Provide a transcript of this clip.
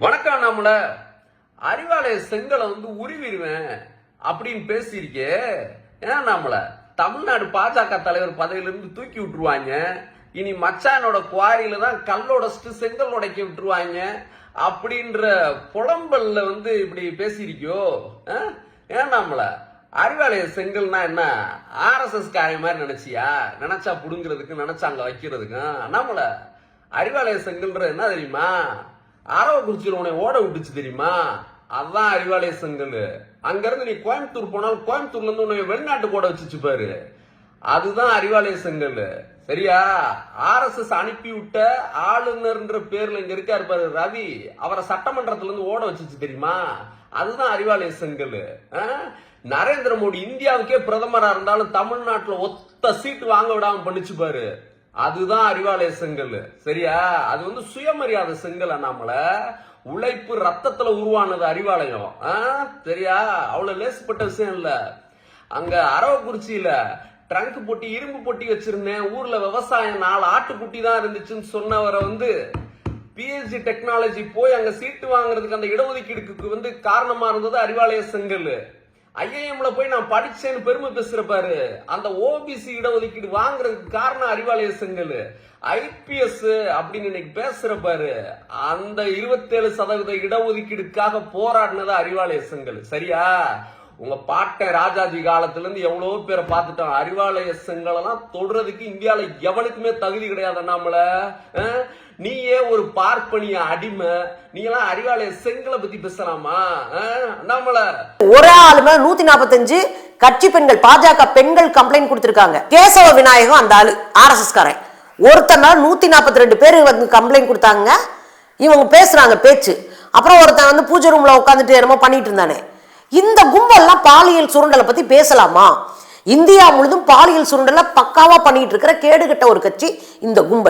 வணக்கம் நம்மள. அறிவாலய செங்கலை வந்து உருவிடுவேன் அப்படின்னு பேசியிருக்கே. ஏன் நம்மள. தமிழ்நாடு பாஜக தலைவர் பதவியிலிருந்து தூக்கி விட்டுருவாங்க. இனி மச்சானோட குவாரியில தான் கல்லோடச்சிட்டு செங்கல் உடைக்க விட்டுருவாங்க அப்படின்ற புலம்பல்ல வந்து இப்படி பேசியிருக்கியோ? ஆ? ஏன் நம்மள. அறிவாலய செங்கல்னா என்ன? ஆர்எஸ்எஸ் காரிய மாதிரி நினைச்சியா? நினைச்சா புடுங்கிறதுக்கு நினைச்சா அங்க வைக்கிறதுக்கும். நம்மள. அறிவாலய செங்கல்ன்ற என்ன தெரியுமா? அரவக்குறிச்சியில் உன்னை ஓட விட்டுச்சு தெரியுமா? அதான் அறிவாலய செங்கல். அங்கிருந்து நீ கோயம்புத்தூர் போனாலும் கோயம்புத்தூர்ல இருந்து உன்னை வெளிநாட்டுக்கு ஓட வச்சுச்சு பாரு. அதுதான் அறிவாலய செங்கல். சரியா? ஆர்எஸ்எஸ் அனுப்பி விட்ட ஆளுநர்ன்ற பேர்ல இங்க இருக்காரு பாரு ரவி. அவரை சட்டமன்றத்துல இருந்து ஓட வச்சுச்சு தெரியுமா? அதுதான் அறிவாலய செங்கல். ஆ? நரேந்திர மோடி இந்தியாவுக்கே பிரதமரா இருந்தாலும் தமிழ்நாட்டுல ஒத்த சீட்டு வாங்க விடாம பண்ணிச்சு பாரு. அதுதான் அறிவாலய செங்கல். சரியா? அது வந்து சுயமரியாதை செங்கல் அண்ணாமல. உழைப்பு ரத்தத்துல உருவானது அறிவாலயம். ஆ? சரியா? அவ்வளவு லேசுப்பட்ட விஷயம் இல்ல. அங்க அரவக்குறிச்சியில ட்ரங்க் பொட்டி இரும்பு பொட்டி வச்சிருந்தேன். ஊர்ல விவசாயம் நாலு ஆட்டுக்குட்டி தான் இருந்துச்சுன்னு சொன்னவரை வந்து பிஎஸ்சி டெக்னாலஜி போய் அங்க சீட்டு வாங்குறதுக்கு அந்த இடஒதுக்கீடுக்கு வந்து காரணமா இருந்தது அறிவாலய செங்கல். ஐஏஎம்ல போய் நான் படிச்சேன்னு பெருமை பேசுற பாரு. அந்த ஓபிசி இடஒதுக்கீடு வாங்குறதுக்கு காரணம் அறிவாலய செங்கல். ஐபிஎஸ் அப்படின்னு இன்னைக்கு பேசுற பாரு. அந்த இருபத்தேழு சதவீத இடஒதுக்கீடுக்காக போராடினதா அறிவாலய செங்கல். சரியா? உங்க பாட்டன் ராஜாஜி காலத்துல இருந்து எவ்வளவோ பேரை பார்த்துட்டோம். அறிவாலய செங்கலெல்லாம் தொடுறதுக்கு இந்தியாவில எவனுக்குமே தகுதி கிடையாது நம்மள அஹ்? நீயே ஒரு பார்ப்பனிய அடிமை. நீ எல்லாம் அறிவாலய செங்கலை பத்தி பேசலாமா? அண்ணாமலை ஒரு ஒரே ஆளு மேல நூத்தி நாற்பத்தஞ்சு கட்சி பெண்கள் பாஜக பெண்கள் கம்ப்ளைண்ட் கொடுத்திருக்காங்க. கேசவ விநாயகம் அந்த ஆளு ஆர்எஸ்எஸ் காரன் ஒருத்தர் மேல நூத்தி நாற்பத்தி ரெண்டு பேர் வந்து கம்ப்ளைண்ட் கொடுத்தாங்க. இவங்க பேசுறாங்க பேச்சு. அப்புறம் ஒருத்தன் வந்து பூஜை ரூம்ல உட்காந்துட்டு என்னமோ பண்ணிட்டு இருந்தானே. இந்த கும்பல்லாம் பாலியல் சுருண்டலை பத்தி பேசலாமா? இந்தியா முழுதும் பாலியல் சுருண்டலை பக்காவா பண்ணிட்டு இருக்கிற கேடுகட்ட ஒரு கட்சி இந்த கும்பல்.